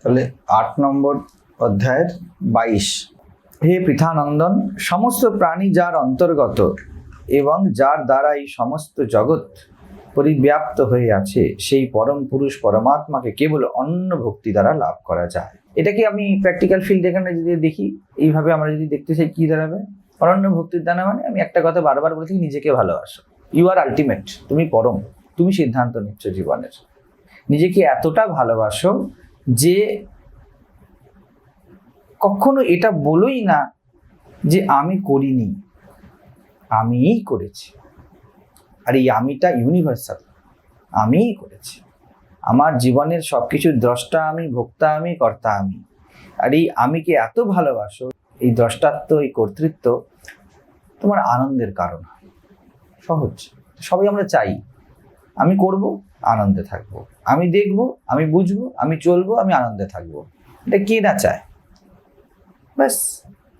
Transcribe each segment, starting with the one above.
তাহলে আট নম্বর অধ্যায়ের বাইশ। হে পৃথানন্দন, সমস্ত প্রাণী যার অন্তর্গত এবং যার দ্বারা এই সমস্ত জগৎ পরিব্যাপ্ত হয়ে আছে, সেই পরম পুরুষ পরমাত্মাকে কেবল অন্য ভক্তি দ্বারা লাভ করা যায়। এটাকে আমি প্র্যাকটিক্যাল ফিল্ড এখানে যদি দেখি, এইভাবে আমরা যদি দেখতে চাই কি দাঁড়াবে অনন্য ভক্তির দ্বারা মানে আমি একটা কথা বারবার বলে থাকি, নিজেকে ভালোবাসো। ইউ আর আলটিমেট তুমি পরম। তুমি সিদ্ধান্ত নিচ্ছ জীবনের। নিজেকে এতটা ভালোবাসো যে কখনো এটা বলোই না যে আমি করিনি, আমিই করেছি। আর এই আমিটা ইউনিভার্সাল আমিই করেছি। আমার জীবনের সব কিছুর দ্রষ্টা আমি, ভোক্তা আমি, কর্তা আমি। আর এই আমিকে এত ভালোবাসো, এই দ্রষ্টাত্ব, এই কর্তৃত্ব তোমার আনন্দের কারণ। সহজ। সবই আমরা চাই। আমি করব, আনন্দে থাকব। আমি দেখব, আমি বুঝব, আমি চলবো, আমি আনন্দে থাকব। এটা কে না চায়? ব্যাস,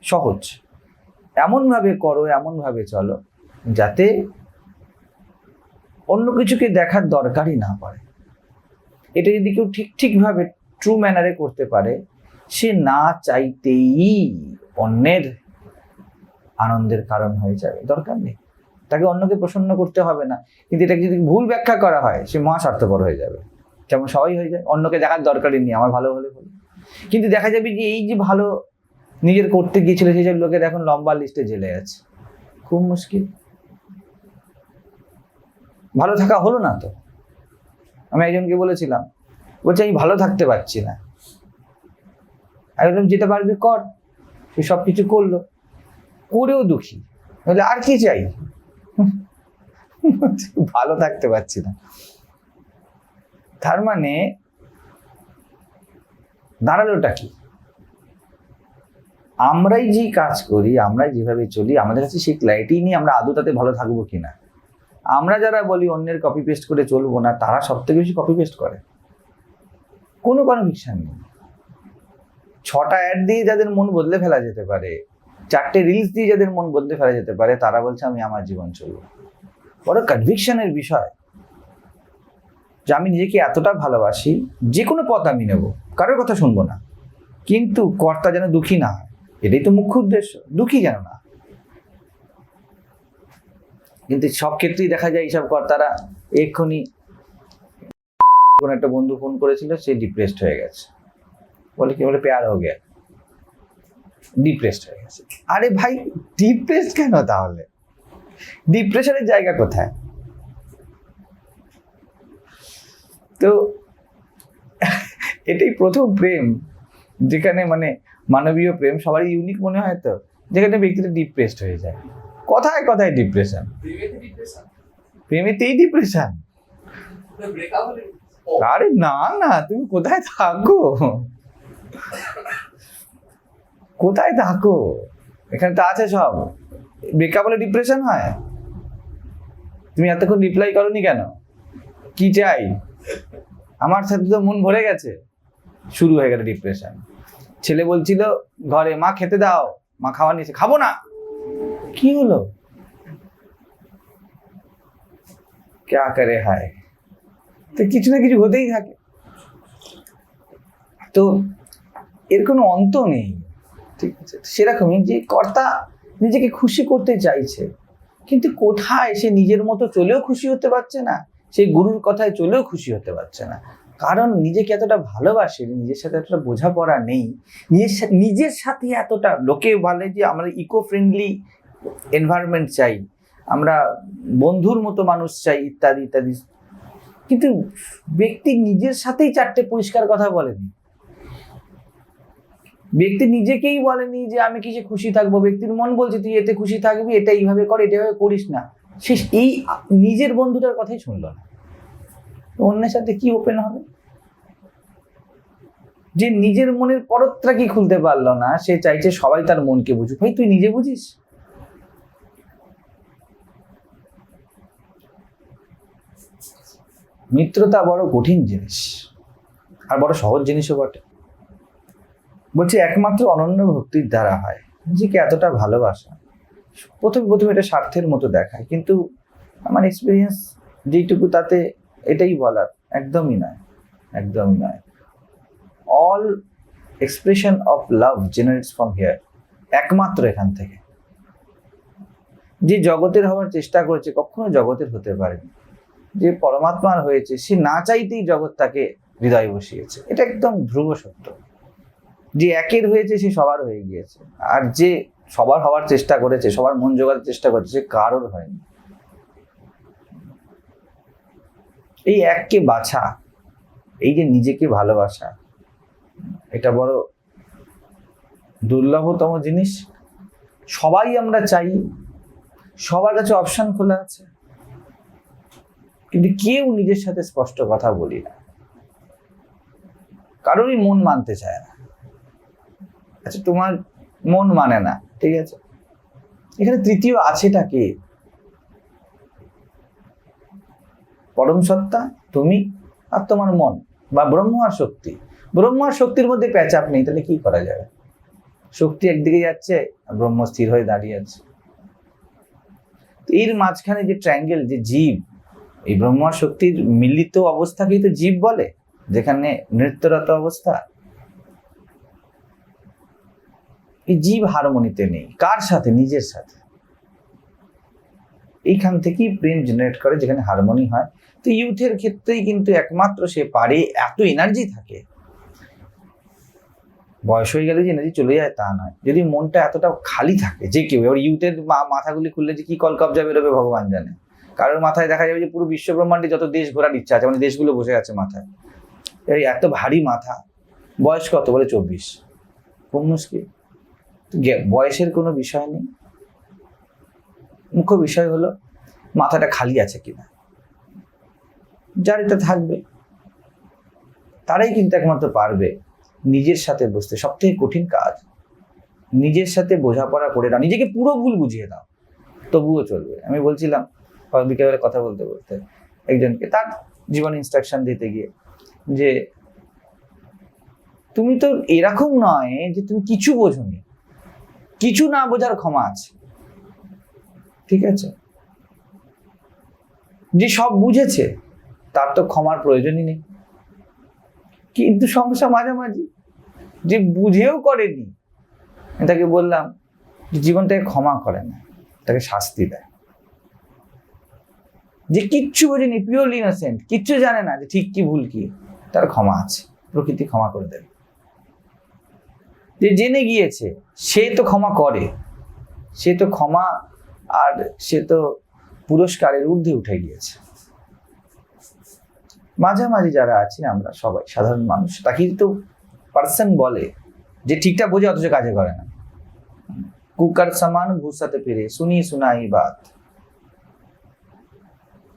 সহজ। এমনভাবে করো, এমনভাবে চলো, যাতে অন্য কিছুকে দেখার দরকারই না পড়ে। এটা যদি কেউ ঠিক ঠিকভাবে ট্রু ম্যানারে করতে পারে, সে না চাইতেই অন্যের আনন্দের কারণ হয়ে যাবে। দরকার নেই। তাকে অন্যকে প্রসন্ন করতে হবে না। কিন্তু এটাকে যদি ভুল ব্যাখ্যা করা হয়, সে মহা স্বার্থপর হয়ে যাবে। যেমন সবাই হয়ে যায়, অন্যকে দেখার দরকারই নেই, আমার ভালো হলে হলো। কিন্তু দেখা যাবে যে এই যে ভালো নিজের করতে গিয়েছিল, সেই সব লোকের এখন লম্বা লিস্টে জেলে আছে। খুব মুশকিল। ভালো থাকা হলো না তো? আমি একজনকে বলেছিলাম, বলছে, আমি ভালো থাকতে পারছি না। বললাম যেতে পারবি কর। সে সব কিছু করল। করেও দুঃখী। আর কি চাই? ভালো থাকতে পারছি না। তার মানে দাঁড়ালোটা কি? আমরাই যে কাজ করি, আমরাই যেভাবে চলি, আমাদের কাছে সেই ক্ল্যারিটি নিয়ে আমরা আদৌ তাতে ভালো থাকব কিনা। আমরা যারা বলি অন্যের কপি পেস্ট করে চলবো না, তারা সব থেকে বেশি কপি পেস্ট করে। কোনো কনভিকশন নেই। ছটা অ্যাড দিয়ে যাদের মন বদলে ফেলা যেতে পারে চারটে রিলস দিয়ে যাদের মন বদলে ফেলা যেতে পারে, তারা বলছে, আমি আমার জীবন চলবো। বড় কনভিকশনের বিষয় যে আমি নিজেকে এতটা ভালোবাসি যে কোনো পথ আমি নেব, কারোর কথা শুনব না। কিন্তু কর্তা যেন দুঃখী না হয়, এটাই তো মুখ্য উদ্দেশ্য, দুঃখী যেন না কিন্তু সব ক্ষেত্রেই দেখা যায়, এইসব কর্তারা এক্ষুনি কোনো একটা বন্ধু ফোন করেছিল, সে ডিপ্রেসড হয়ে গেছে। বলে কি, বলে, পেয়ার হয়ে গেছে। ডিপ্রেসড হয়ে গেছে। আরে ভাই ডিপ্রেসড কেন তাহলে? ডিপ্রেশনের জায়গা কোথায়? তো, এটাই প্রথম প্রেম, যেখানে মানে মানবীয় প্রেম সবারই ইউনিক মনে হয় তো, যেখানে ব্যক্তিটা ডিপ্রেসড হয়ে যায়। কথায় কথায় ডিপ্রেশন প্রেমেতেই ডিপ্রেশন আরে না না, তুমি কোথায় থাকো? কোথায় থাকো? এখানে তো আছে সব। ব্রেকআপ হলে ডিপ্রেশন হয়। তুমি এতক্ষণ রিপ্লাই করনি কেন? কি চাই? আমার সাথে তো মন ভরে গেছে। শুরু হয়ে গেল ডিপ্রেশন ছেলে বলছিল, ঘরে মা খেতে দাও। মা খাওয়া নিয়েছে খাব না। কি হলো? ক্যা করে হায়? তো কিছু না কিছু হতেই থাকে। তো এর কোনো অন্ত নেই। ঠিক আছে সেরকমই যে কর্তা নিজেকে খুশি করতে চাইছে, কিন্তু কোথায় সে নিজের মতো চলেও খুশি হতে পারছে না, সেই গুরুর কথায় চলেও খুশি হতে পারছে না। কারণ নিজেকে এতটা ভালোবাসে, নিজের সাথে এতটা বোঝাপড়া নেই, নিজের সা- নিজের সাথে এতটা, লোকে বলে যে আমরা ইকো ফ্রেন্ডলি এনভায়রনমেন্ট চাই, আমরা বন্ধুর মতো মানুষ চাই, ইত্যাদি ইত্যাদি। কিন্তু ব্যক্তি নিজের সাথেই চারটে পরিষ্কার কথা বলেনি। ব্যক্তি নিজেকেই বলেনি যে আমি কিসে খুশি থাকব, ব্যক্তির মন বলছে তুই এতে খুশি থাকবি, এটা এইভাবে কর, এটা এইভাবে করিস না। সে এই নিজের বন্ধুটার কথাই শুনলো না। অন্যের সাথে কি ওপেন হবে? যে নিজের মনের পরত্রা কি খুলতে পারল না, সে চাইছে সবাই তার মনকে বুঝুক। ভাই, তুই নিজে বুঝিস? মিত্রতা বড় কঠিন জিনিস, আর বড় সহজ জিনিসও বটে। বলছে, একমাত্র অনন্য ভক্তির দ্বারা হয়। নিজেকে এতটা ভালোবাসা। প্রথমে প্রথমে এটা স্বার্থের মতো দেখায়, কিন্তু আমার এক্সপিরিয়েন্স যেইটুকু তাতে এটাই বলার, একদমই নয় একদমই নয়। All expression of love generates from here একমাত্র এখান থেকে। যে জগতের হওয়ার চেষ্টা করেছে, কখনো জগতের হতে পারেনি। যে পরমাত্মার হয়েছে, সে না চাইতেই জগৎ তাকে হৃদয় বসিয়েছে। এটা একদম ধ্রুব সত্য। যে একের হয়েছে, সে সবার হয়ে গিয়েছে। আর যে সবার হওয়ার চেষ্টা করেছে, সবার মন জোগাতে চেষ্টা করেছে, সে কারোর হয়নি। এই এককে বাছা, এই যে নিজেকে ভালোবাসা, এটা বড় দুর্লভতম জিনিস। সবাই আমরা চাই, সবার কাছে অপশন খোলা আছে। কিন্তু কেউ নিজের সাথে স্পষ্ট কথা বলি না। কারোরই মন মানতে চায় না। আচ্ছা তোমার মন মানে না, ঠিক আছে? এখানে তৃতীয় আছেটা কে? পরম সত্তা, তুমি আর তোমার মন বা ব্রহ্ম আর শক্তি। ব্রহ্ম আর শক্তির মধ্যে প্যাচ নেই, তাহলে কি করা যাবে? শক্তি একদিকে যাচ্ছে, আর ব্রহ্ম স্থির হয়ে দাঁড়িয়ে আছে। এর মাঝখানে যে ট্রায়াঙ্গেল যে জীব, এই ব্রহ্ম আর শক্তির মিলিত অবস্থাকেই তো জীব বলে, যেখানে নৃত্যরত অবস্থা এই জীব হারমোনিতে নেই। কার সাথে? নিজের সাথে। এইখান থেকেই প্রেম জেনারেট করে যেখানে হারমোনি হয়। তো ইউথের ক্ষেত্রেই কিন্তু একমাত্র সে পারে, এত এনার্জি থাকে। বয়স হয়ে গেলে যে এনার্জি চলে যায়, তা নয়। যদি মনটা এতটা খালি থাকে, যে কেউ, এবার ইউথের মাথাগুলি খুললে যে কি কলকবজা বেরোবে ভগবান জানে। কারোর মাথায় দেখা যাবে যে পুরো বিশ্ব ব্রহ্মাণ্ডে যত দেশ ঘোরার ইচ্ছা আছে মানে দেশগুলো বসে আছে মাথায়। এই এত ভারী মাথা। বয়স কত বলে? চব্বিশ। খুব মুশকিল? বয়সের কোনো বিষয় নেই। মুখ্য বিষয় হলো, মাথাটা খালি আছে কিনা? যার এটা থাকবে। তারাই কিন্তু একমাত্র পারবে নিজের সাথে বসতে। সব থেকে কঠিন কাজ, নিজের সাথে বোঝাপড়া করে দাও নিজেকে পুরো ভুল বুঝিয়ে দাও। তবুও চলবে। আমি বলছিলাম বিকেলে কথা বলতে বলতে একজনকে, তার জীবন ইনস্ট্রাকশন দিতে গিয়ে যে, তুমি তো এরকম নয় যে তুমি কিছু বোঝো বোঝোনি। কিছু না বোঝার ক্ষমা আছে। ঠিক আছে? যে সব বুঝেছে, তার তো ক্ষমার প্রয়োজনই নেই। কিন্তু সমস্যা মাঝামাঝি। যে বুঝেও করেনি তাকে বললাম যে জীবনটাকে ক্ষমা করে না, তাকে শাস্তি দেয়। যে কিচ্ছু বোঝেনি পিওরলি ইনোসেন্ট কিচ্ছু জানে না যে ঠিক কি ভুল কি, তার ক্ষমা আছে, প্রকৃতি ক্ষমা করে দেবে। যে জেনে গিয়েছে সে তো ক্ষমা করে সে তো ক্ষমা আর সে তো পুরস্কারের ঊর্ধ্বে উঠে গিয়েছে মাঝামাঝি যারা আছি আমরা সবাই সাধারণ মানুষ তাকেই তো পার্সন বলে যে ঠিকঠাক বোঝে অথচ কাজে করে না কুকার সমান ভূসাতে ফিরে শুনি শোনাই বাত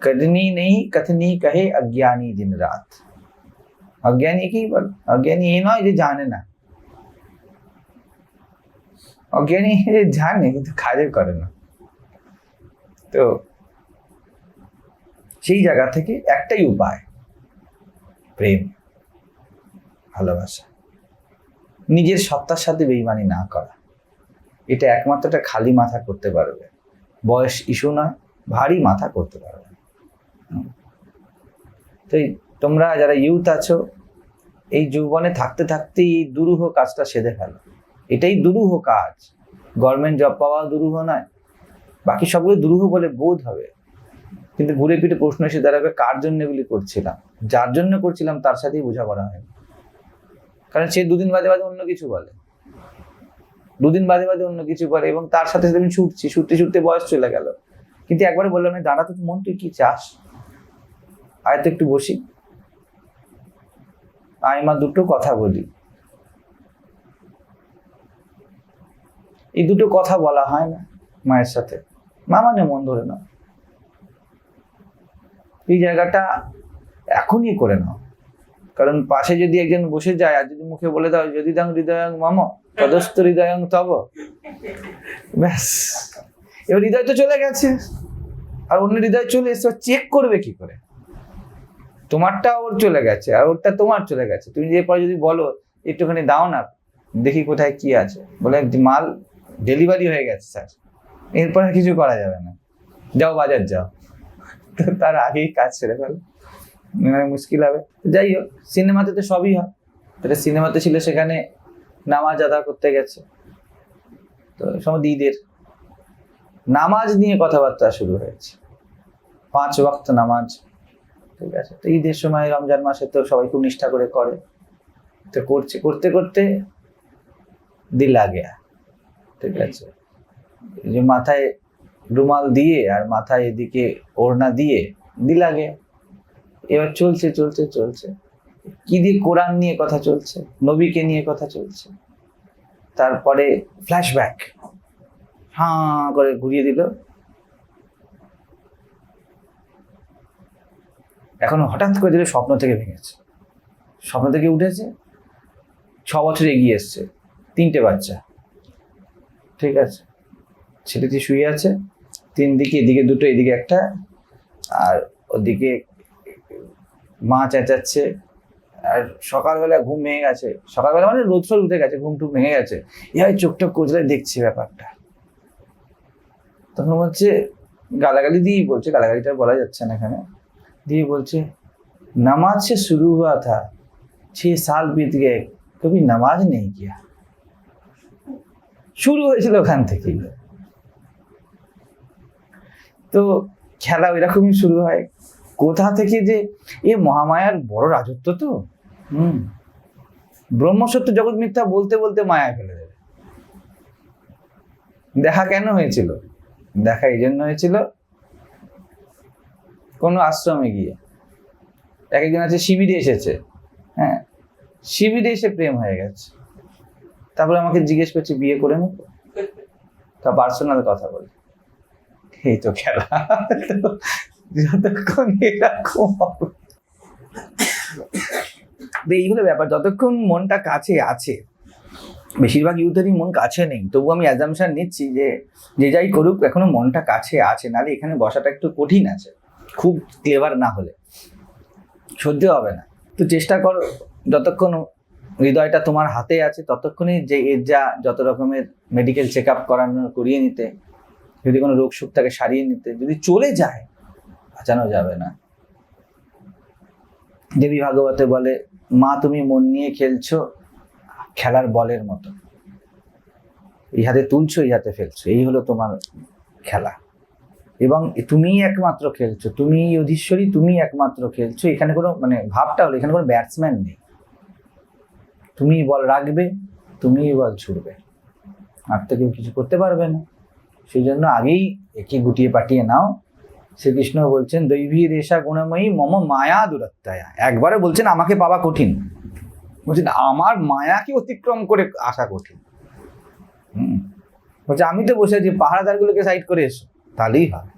करनी नहीं कथनी कहे अज्ञानी दिन रात অজ্ঞানী কি বল অজ্ঞানী এই নয় যে জানে না অজ্ঞানী জানে কিন্তু কাজে করে না। তো সেই জায়গা থেকে একটাই উপায়, প্রেম, ভালোবাসা। নিজের সত্তার সাথে বেইমানি না করা। এটা একমাত্রটা খালি মাথা করতে পারবে। বয়স ইস্যু না, ভারী মাথা করতে পারবে। তো তোমরা যারা ইউথ আছো, এই যৌবনে থাকতে থাকতেই এই দুরূহ কাজটা সেধে ফেলো। এটাই দুরূহ কাজ। গভর্নমেন্ট জব পাওয়া দুরূহ নয়। বাকি সবগুলো দুরূহ বলে বোধ হবে। কিন্তু ঘুরে পিঠে প্রশ্ন এসে দাঁড়াবে, কার জন্য এগুলি করছিলাম? যার জন্য করছিলাম, তার সাথেই বোঝাপড়া হয়। কারণ সে দুদিন বাদে বাদে অন্য কিছু বলে। দুদিন বাদে বাদে অন্য কিছু বলে এবং তার সাথে সাথে আমি ছুটছি, ছুটতে ছুটতে বয়স চলে গেল। কিন্তু একবারে বললাম না দাঁড়া তো মন, তুই কি চাস? আয় তো একটু বসি। আয় মা, দুটো কথা বলি। এই দুটো কথা বলা হয় না মায়ের সাথে। মা মানে মন ধরে নাও। এই জায়গাটা এখনই করে নাও। কারণ পাশে যদি একজন বসে যায় আর যদি মুখে বলে দাও, যদি দাং হৃদয়ং মম, তদস্ত হৃদয়ং তব। ব্যাস। এবার হৃদয় তো চলে গেছে। আর অন্য হৃদয় চলে এসে চেক করবে কি করে? তোমারটা ওর চলে গেছে আর ওরটা তোমার চলে গেছে। তুমি যে পরে যদি বলো, একটুখানি দাও না, দেখি কোথায় কি আছে। বলে মাল ডেলিভারি হয়ে গেছে, স্যার। এরপর আর কিছু করা যাবে না। যাও বাজার, যাও। তো তার আগেই কাজ ছেড়ে ফেলো। মানে মুশকিল হবে। যাই হোক, সিনেমাতে তো সবই হয়। এটা সিনেমাতে ছিল সেখানে নামাজ আদা করতে গেছে। তো সব ঈদের। নামাজ নিয়ে কথাবার্তা শুরু হয়েছে। পাঁচ ওয়াক্ত নামাজ। ঠিক আছে? তো ঈদের সময় রমজান মাসে তো সবাই খুব নিষ্ঠা করে করে। তো করছে, করতে করতে দিল গেয়া ঠিক আছে। যে মাথায় রুমাল দিয়ে আর মাথায় এদিকে ওড়না দিয়ে দিল গেয়া এবার চলছে চলছে চলছে। কি দিয়ে কোরআন নিয়ে কথা চলছে, নবীকে নিয়ে কথা চলছে। তারপরে ফ্ল্যাশব্যাক। হাঁ করে ঘুরিয়ে দিল। এখন হঠাৎ করে দিল স্বপ্ন থেকে ভেঙেছে স্বপ্ন থেকে উঠেছে। ছ বছর এগিয়ে এসছে। তিনটে বাচ্চা। ঠিক আছে? ছেলেটি শুয়ে আছে। তিন দিকে, এদিকে দুটো, এদিকে একটা। আর ওদিকে মা চেঁচাচ্ছে। আর সকালবেলা ঘুম ভেঙে গেছে। সকালবেলা মানে রোদ সোল উঠে গেছে, ঘুম টুম ভেঙে গেছে। এভাবে চোখটা কোচলে দেখছে ব্যাপারটা? তখন হচ্ছে গালাগালি দিয়েই বলছে, গালাগালিটা বলা যাচ্ছে না এখানে। দিয়ে বলছে, নামাজ সে শুরু হওয়া থা। ছ সাল বিত গে কবি নামাজ নেই গিয়া শুরু হয়েছিল ওখান থেকেই তো খেলা এরকমই শুরু হয়। কোথা থেকে যে, এ মহামায়ার বড় রাজত্ব তো? হুম। ব্রহ্মসত্য জগৎ মিথ্যা বলতে বলতে মায়া ফেলে দেবে। দেখা কেন হয়েছিল? দেখা এই জন্য হয়েছিল, কোনো আশ্রমে গিয়ে। এক একজন আছে, শিবিরে এসেছে। হ্যাঁ শিবিরে এসে প্রেম হয়ে গেছে। তারপরে আমাকে জিজ্ঞেস করছে, বিয়ে করে নেব? তা পার্সোনাল কথা বলি। এই তো খেলা। যতক্ষণ এরকম এই হলো ব্যাপার। যতক্ষণ মনটা কাছে আছে, বেশিরভাগ ইউথেরই মন কাছে নেই। তবু আমি অ্যাজামশন নিচ্ছি যে যে যাই করুক, এখনও মনটা কাছে আছে। নাহলে এখানে বসাটা একটু কঠিন আছে। খুব ক্লেভার না হলে। সহ্য হবে না। তো চেষ্টা করো, যতক্ষণ হৃদয়টা তোমার হাতে আছে ততক্ষণই যে এর যা যত রকমের মেডিকেল চেক আপ করানো, করিয়ে নিতে, যদি কোনো রোগ সুখ থাকে সারিয়ে নিতে, যদি চলে যায়, বাঁচানো যাবে না। দেবী ভাগবতে বলে, মা, তুমি মন নিয়ে খেলছো, খেলার বলের মতো। এই হাতে তুলছো, এই হাতে ফেলছো। এই হলো তোমার খেলা। এবং তুমিই একমাত্র খেলছো তুমি অধীশ্বরী তুমি একমাত্র খেলছো। এখানে কোনো মানে ভাবটা হলো, এখানে কোনো ব্যাটসম্যান নেই। তুমি বল রাখবে তুমিই বল ছুড়বে। আর তো কেউ কিছু করতে পারবে না। সেই জন্য আগেই একে গুটিয়ে পাঠিয়ে নাও। শ্রীকৃষ্ণ বলছেন, দৈবী রেশা গুণময়ী মম মায়া দূরত্বায়া একবারে বলছেন, আমাকে পাওয়া কঠিন। বলছেন, আমার মায়াকে অতিক্রম করে আসা কঠিন। হুম। বলছে, আমি তো বসে আছি পাহাড়াদারগুলোকে সাইড করে এসো। তাহলেই হবে।